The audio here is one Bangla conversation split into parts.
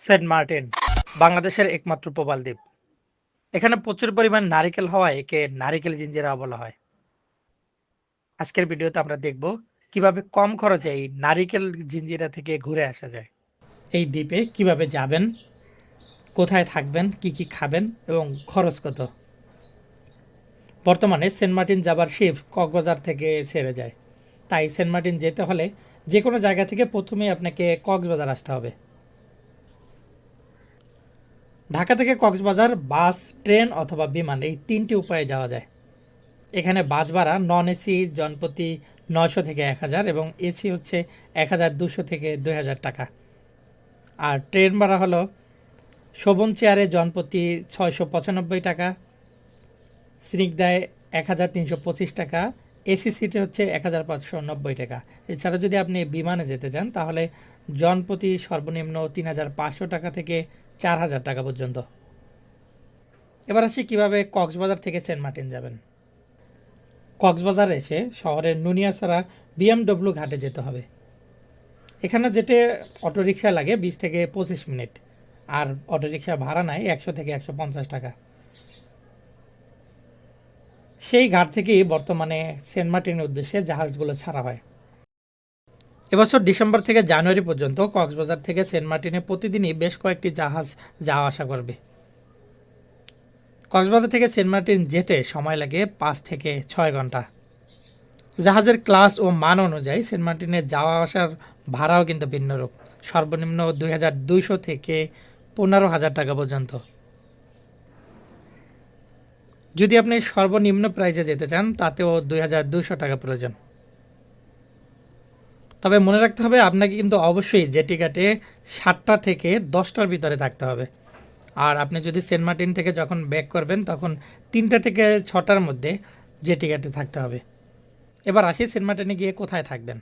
সেন্ট মার্টিন, বাংলাদেশের একমাত্র প্রবাল দ্বীপ। এখানে প্রচুর পরিমাণ নারিকেল হওয়ায় একে নারিকেল জিঞ্জিরা বলা হয়। আজকের ভিডিওতে আমরা দেখব কীভাবে কম খরচে এই নারিকেল জিঞ্জিরা থেকে ঘুরে আসা যায়। এই দ্বীপে কীভাবে যাবেন, কোথায় থাকবেন, কি কি খাবেন এবং খরচ কত। বর্তমানে সেন্ট মার্টিন যাবার শিপ কক্সবাজার থেকে ছেড়ে যায়। তাই সেন্ট মার্টিন যেতে হলে যে কোনো জায়গা থেকে প্রথমেই আপনাকে কক্সবাজার আসতে হবে। ঢাকা থেকে কক্সবাজার বাস, ট্রেন অথবা বিমান এই তিনটি উপায়ে যাওয়া যায়। এখানে বাস ভাড়া নন এসি, জনপ্রতি নয়শো থেকে এক হাজার এবং এসি হচ্ছে এক হাজার দুশো থেকে দুই হাজার টাকা। আর ট্রেন ভাড়া হলো শোভন চেয়ারে জনপ্রতি ছয়শো পঁচানব্বই টাকা, স্নিগ্ধায় এক হাজার তিনশো পঁচিশ টাকা, এসি সিটে হচ্ছে এক হাজার পাঁচশো নব্বই টাকা। এছাড়া যদি আপনি বিমানে যেতে চান তাহলে জনপ্রতি সর্বনিম্ন তিন হাজার পাঁচশো টাকা থেকে চার হাজার টাকা পর্যন্ত। এবার আসি কীভাবে কক্সবাজার থেকে সেন্ট মার্টিন যাবেন। কক্সবাজার এসে শহরের নুনিয়াছড়া বিএমডব্লিউ ঘাটে যেতে হবে। এখানে যেতে অটোরিকশা লাগে বিশ থেকে পঁচিশ মিনিট। আর অটোরিকশা ভাড়া নেয় একশো থেকে একশো পঞ্চাশ টাকা। সেই ঘাট থেকেই বর্তমানে সেন্ট মার্টিনের উদ্দেশ্যে জাহাজগুলো ছাড়া হয়। এবছর ডিসেম্বর থেকে জানুয়ারি পর্যন্ত কক্সবাজার থেকে সেন্ট মার্টিনে প্রতিদিনই বেশ কয়েকটি জাহাজ যাওয়া আসা করবে। কক্সবাজার থেকে সেন্ট মার্টিন যেতে সময় লাগে পাঁচ থেকে ছয় ঘণ্টা। জাহাজের ক্লাস ও মান অনুযায়ী সেন্ট মার্টিনে যাওয়া আসার ভাড়াও কিন্তু ভিন্নরূপ সর্বনিম্ন দুই হাজার দুইশো থেকে পনেরো হাজার টাকা পর্যন্ত। যদি আপনি সর্বনিম্ন প্রাইজে যেতে চান, তাতেও দুই হাজার দুইশো টাকা প্রয়োজন। তবে মনে রাখতে হবে, আপনাকে কিন্তু অবশ্যই জেটি ঘাটে সাতটা থেকে দশটার ভিতরে থাকতে হবে। আর আপনি যদি সেন্ট মার্টিন থেকে যখন ব্যাক করবেন, তখন তিনটা থেকে ছটার মধ্যে জেটি ঘাটে থাকতে হবে। এবার আসি সেন্ট মার্টিনে গিয়ে কোথায় থাকবেন?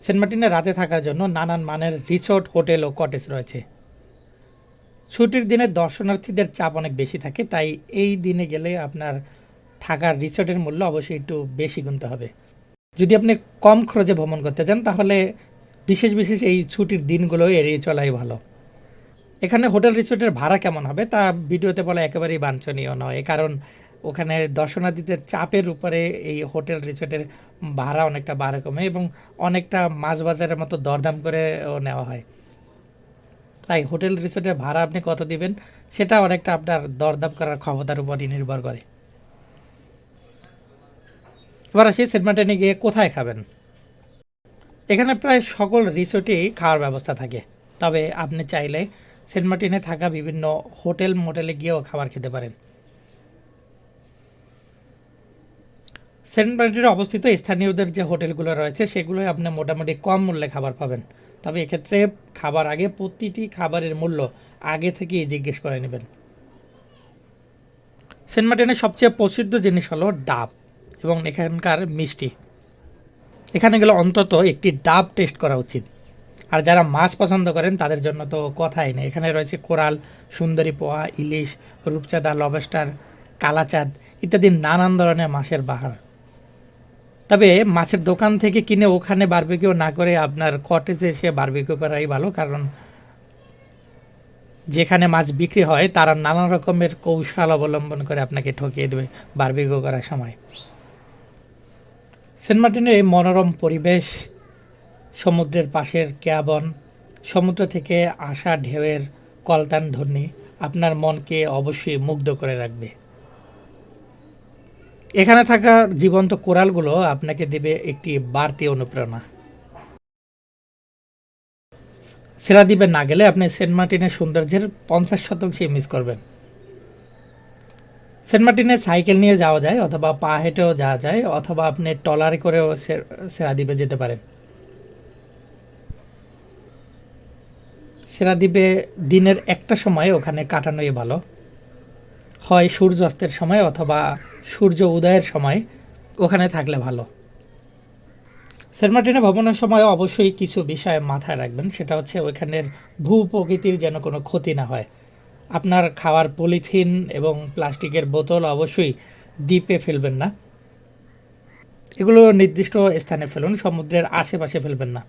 সেন্ট মার্টিনে রাতে থাকার জন্য নানান মানের রিসোর্ট, হোটেল ও কটেজ রয়েছে। ছুটির দিনে দর্শনার্থীদের চাপ অনেক বেশি থাকে, তাই এই দিনে গেলে আপনার থাকার রিসোর্টের মূল্য অবশ্যই একটু বেশি গুনতে হবে। যদি আপনি কম খরচে ভ্রমণ করতে চান, তাহলে বিশেষ বিশেষ এই ছুটির দিনগুলো এড়িয়ে চলাই ভালো। এখানে হোটেল রিসোর্টের ভাড়া কেমন হবে? তা ভিডিওতে বলা একেবারেই বাঞ্ছনীয় নয়, কারণ ওখানে দর্শনার্থীদের চাপের উপরে এই হোটেল রিসোর্টের ভাড়া অনেকটা বাড়া কমে এবং অনেকটা মাছ বাজারের মতো দরদাম করে নেওয়া হয়। তাই হোটেল রিসোর্টের ভাড়া আপনি কত দিবেন, সেটা অনেকটা আপনার দরদাম করার ক্ষমতার উপরই নির্ভর করে। এবার আসি সেন্ট মার্টিনে গিয়ে কোথায় খাবেন? এখানে প্রায় সকল রিসোর্টেই খাওয়ার ব্যবস্থা থাকে। তবে আপনি চাইলে সেন্ট মার্টিনে থাকা বিভিন্ন হোটেল মোটেলে গিয়েও খাবার খেতে পারেন। সেন্ট মার্টিনে অবস্থিত স্থানীয়দের যে হোটেলগুলো রয়েছে সেগুলোই আপনি মোটামুটি কম মূল্যে খাবার পাবেন। তবে এক্ষেত্রে খাবার আগে প্রতিটি খাবারের মূল্য আগে থেকেই জিজ্ঞেস করে নেবেন। সেন্ট মার্টিনের সবচেয়ে প্রসিদ্ধ জিনিস হলো ডাব। এবং এখানকার মিষ্টি। এখানে গেলে অন্তত একটি ডাব টেস্ট করা উচিত। আর যারা মাছ পছন্দ করেন, তাদের জন্য তো কথাই নেই। এখানে রয়েছে কোরাল, সুন্দরী পোয়া ইলিশ, রূপচাঁদা, লবেস্টার, কালাচাঁদ ইত্যাদি নানান ধরনের মাছের বাহার। তবে মাছের দোকান থেকে কিনে ওখানে বারবিকিউ না করে আপনার কটেজে এসে বারবিকিউ করাই ভালো, কারণ যেখানে মাছ বিক্রি হয়, তারা নানা রকমের কৌশল অবলম্বন করে আপনাকে ঠকিয়ে দেবে বারবিকিউ করার সময়। সেন্ট মার্টিনের এই মনোরম পরিবেশ, সমুদ্রের পাশের ক্যাবন, সমুদ্র থেকে আসা ঢেউয়ের কলতান ধ্বনি আপনার মনকে অবশ্যই মুগ্ধ করে রাখবে। এখানে থাকা জীবন্ত কোরালগুলো আপনাকে দেবে একটি বাড়তি অনুপ্রেরণা। সেরা দ্বীপে না গেলে আপনি সেন্ট মার্টিনের সৌন্দর্যের পঞ্চাশ শতাংশই মিস করবেন। সেন্ট মার্টিনে সাইকেল নিয়ে যাওয়া যায় অথবা পা হেঁটেও যাওয়া যায় অথবা আপনি ট্রলারে করেও সে- সেরা দ্বীপে যেতে পারেন। সেরা দ্বীপে দিনের একটা সময় ওখানে কাটানোই ভালো। হয় সূর্যাস্তের সময় অথবা সূর্য উদয়ের সময় ওখানে থাকলে ভালো। সেন্ট মার্টিনে ভ্রমণের সময় অবশ্যই কিছু বিষয় মাথায় রাখবেন, সেটা হচ্ছে ওইখানের ভূ প্রকৃতির যেন কোনো ক্ষতি না হয়। আপনার খাওয়ার পলিথিন এবং প্লাস্টিকের বোতল অবশ্যই দ্বীপে ফেলবেন না। এগুলো নির্দিষ্ট স্থানে ফেলুন, সমুদ্রের আশেপাশে ফেলবেন না।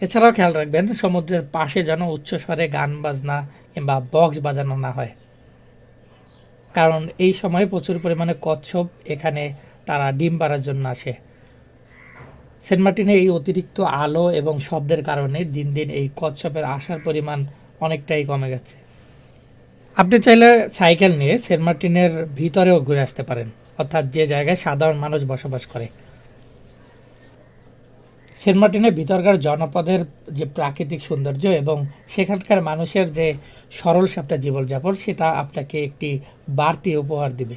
এছাড়াও খেয়াল রাখবেন, সমুদ্রের পাশে যেন উচ্চস্বরে গান বাজনা কিংবা বক্স বাজানো না হয়। কারণ এই সময় প্রচুর পরিমাণে কচ্ছপ এখানে তারা ডিম পাড়ার জন্য আসে। সেন্ট মার্টিনে এই অতিরিক্ত আলো এবং শব্দের কারণে দিন দিন এই কচ্ছপের আসার পরিমাণ অনেকটাই কমে গেছে। আপনি চাইলে সাইকেল নিয়ে সেন্ট মার্টিনের ভিতরেও ঘুরে আসতে পারেন। অর্থাৎ যে জায়গায় সাধারণ মানুষ বসবাস করে। সেন্ট মার্টিনের ভিতরকার জনপদের যে প্রাকৃতিক সৌন্দর্য এবং সেখানকার মানুষের যে সরল সাপটা জীবনযাপন, সেটা আপনাকে একটি বাড়তি উপহার দিবে।